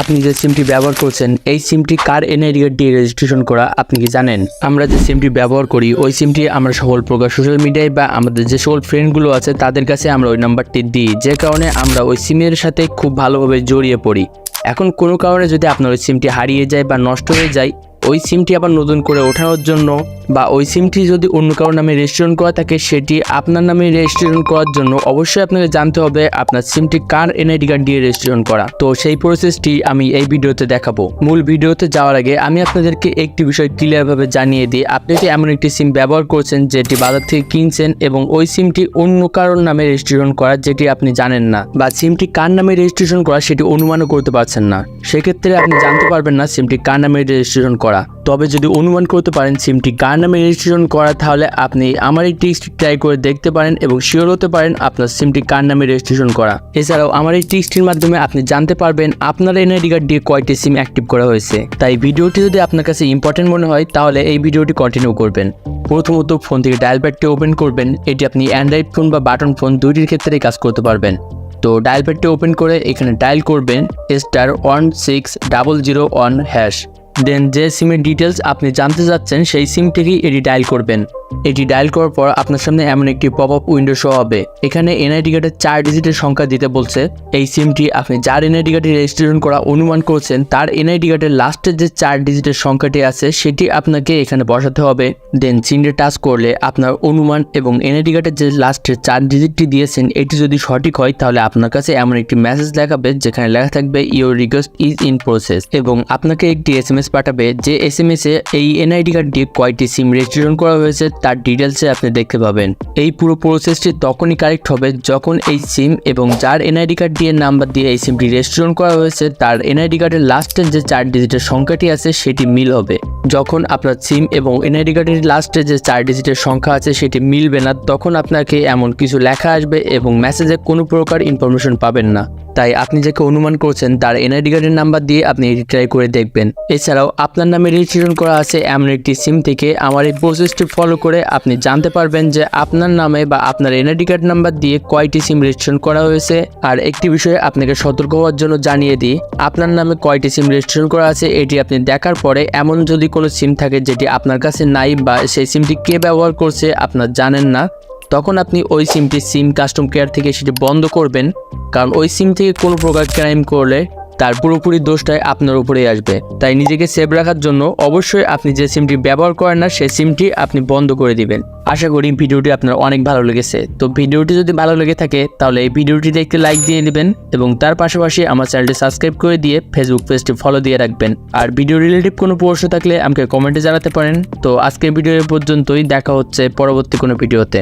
আপনি যে সিমটি ব্যবহার করছেন, এই সিমটি কার এনআইডিআর দিয়ে রেজিস্ট্রেশন করা, আপনি কি জানেন? আমরা যে সিমটি ব্যবহার করি, ওই সিমটি আমরা সকল প্রকার সোশ্যাল মিডিয়ায় বা আমাদের যে সকল ফ্রেন্ডগুলো আছে, তাদের কাছে আমরা ওই নাম্বারটি দিই। যে কারণে আমরা ওই সিমের সাথে খুব ভালোভাবে জড়িয়ে পড়ি। এখন কোনো কারণে যদি আপনার ওই সিমটি হারিয়ে যায় বা নষ্ট হয়ে যায় ওই সিমটি আবার নতুন করে ওঠানোর জন্য বা ওই সিমটি যদি অন্য কারোর নামে রেজিস্ট্রেশন করা থাকে, সেটি আপনার নামে রেজিস্ট্রেশন করার জন্য অবশ্যই আপনাকে জানতে হবে আপনার সিমটি কার এনআইডি কার্ড দিয়ে রেজিস্ট্রেশন করা। তো সেই প্রসেসটি আমি এই ভিডিওতে দেখাবো। মূল ভিডিওতে যাওয়ার আগে আমি আপনাদেরকে একটি বিষয় ক্লিয়ারভাবে জানিয়ে দিই। আপনি যদি এমন একটি সিম ব্যবহার করছেন, যেটি বাজার থেকে কিনছেন এবং ওই সিমটি অন্য কারোর নামে রেজিস্ট্রেশন করা, যেটি আপনি জানেন না বা সিমটি কার নামে রেজিস্ট্রেশন করা, সেটি অনুমানও করতে পারছেন না। সেক্ষেত্রে আপনি জানতে পারবেন না সিমটি কার নামে রেজিস্ট্রেশন করা। তবে যদি অনুমান করতে পারেন সিমটি কার নামে রেজিস্ট্রেশন করা, তাহলে আপনি আমার এই টিক্সটি ট্রাই করে দেখতে পারেন এবং শিওর হতে পারেন আপনার সিমটি কার নামে রেজিস্ট্রেশন করা। এছাড়াও আমার এই টিক্সটির মাধ্যমে আপনি জানতে পারবেন আপনার এনআইডি কার্ড দিয়ে কয়টি সিম অ্যাক্টিভ করা হয়েছে। তাই ভিডিওটি যদি আপনার কাছে ইম্পর্টেন্ট মনে হয়, তাহলে এই ভিডিওটি কন্টিনিউ করবেন। প্রথমত ফোন থেকে ডায়াল প্যাডটি ওপেন করবেন। এটি আপনি অ্যান্ড্রয়েড ফোন বা বাটন ফোন দুইটির ক্ষেত্রেই কাজ করতে পারবেন। তো ডায়াল প্যাডটি ওপেন করে এখানে ডায়াল করবেন star one six double zero one hash then যে সিমের ডিটেলস আপনি জানতে চাচ্ছেন সেই সিমটিকেই এটি ডায়াল করবেন। এটি ডায়াল করার পর আপনার সামনে এমন একটি পপ আপ উইন্ডো শো হবে। এখানে এনআইডি কার্ডের চার ডিজিটের সংখ্যা দিতে বলছে। এই সিমটি আপনি যার এনআইডি কার্ডে রেজিস্ট্রেশন করা অনুমান করছেন, তার এনআইডি কার্ডের লাস্টের যে চার ডিজিটের সংখ্যাটি আছে, সেটি আপনাকে এখানে বসাতে হবে। দেন সিমটি টাচ করলে আপনার অনুমান এবং এনআইডি কার্ডের যে লাস্টের চার ডিজিটটি দিয়েছেন, এটি যদি সঠিক হয়, তাহলে আপনার কাছে এমন একটি মেসেজ দেখাবে, যেখানে লেখা থাকবে your request is in process এবং আপনাকে একটি এস এম এস পাঠাবে, যে এস এম এস এ এই এনআইডি কার্ড দিয়ে কয়টি সিম রেজিস্ট্রেশন করা হয়েছে তার ডিটেলসে আপনি দেখতে পাবেন। এই পুরো প্রসেসটি তখনই কারেক্ট হবে যখন এই সিম এবং যার এনআইডি কার্ড দিয়ে নাম্বার দিয়ে এই সিমটি রেজিস্ট্রেশন করা হয়েছে, তার এনআইডি কার্ডের লাস্টের যে চার ডিজিটের সংখ্যাটি আছে, সেটি মিল হবে। যখন আপনার সিম এবং এনআইডি কার্ডের লাস্টে যে চার ডিজিটের সংখ্যা আছে, সেটি মিলবে না, তখন আপনাকে এমন কিছু লেখা আসবে এবং মেসেজে কোনো প্রকার ইনফরমেশন পাবেন না। তাই আপনি যাকে অনুমান করছেন তার এনআইডি কার্ডের নাম্বার দিয়ে আপনি এটি ট্রাই করে দেখবেন। এছাড়াও আপনার নামে রেজিস্ট্রেশন করা আছে এমন একটি সিম থেকে। আমার এই প্রসেসটি ফলো করে আপনি জানতে পারবেন যে আপনার নামে বা আপনার এনআইডি কার্ড নাম্বার দিয়ে কয়টি সিম রেজিস্ট্রেশন করা হয়েছে। আর একটি বিষয়ে আপনাকে সতর্ক হওয়ার জন্য জানিয়ে দিই, আপনার নামে কয়টি সিম রেজিস্ট্রেশন করা আছে এটি আপনি দেখার পরে এমন যদি কোনো সিম থাকে যেটি আপনার কাছে নাই বা সেই সিমটি কে ব্যবহার করছে আপনার জানেন না, তখন আপনি ওই সিমটি সিম কাস্টম কেয়ার থেকে সেটি বন্ধ করবেন। কারণ ওই সিম থেকে কোনো প্রকার ক্রাইম করলে তার পুরোপুরি দোষটাই আপনার উপরেই আসবে। তাই নিজেকে সেভ রাখার জন্য অবশ্যই আপনি যে সিমটি ব্যবহার করেন না, সেই সিমটি আপনি বন্ধ করে দিবেন। আশা করি ভিডিওটি আপনার অনেক ভালো লেগেছে। তো ভিডিওটি যদি ভালো লেগে থাকে, তাহলে এই ভিডিওটিতে একটি লাইক দিয়ে দিবেন এবং তার পাশাপাশি আমার চ্যানেলটি সাবস্ক্রাইব করে দিয়ে ফেসবুক পেজটি ফলো দিয়ে রাখবেন। আর ভিডিও রিলেটিভ কোনো প্রশ্ন থাকলে আমাকে কমেন্টে জানাতে পারেন। তো আজকের ভিডিও পর্যন্তই, দেখা হচ্ছে পরবর্তী কোনো ভিডিওতে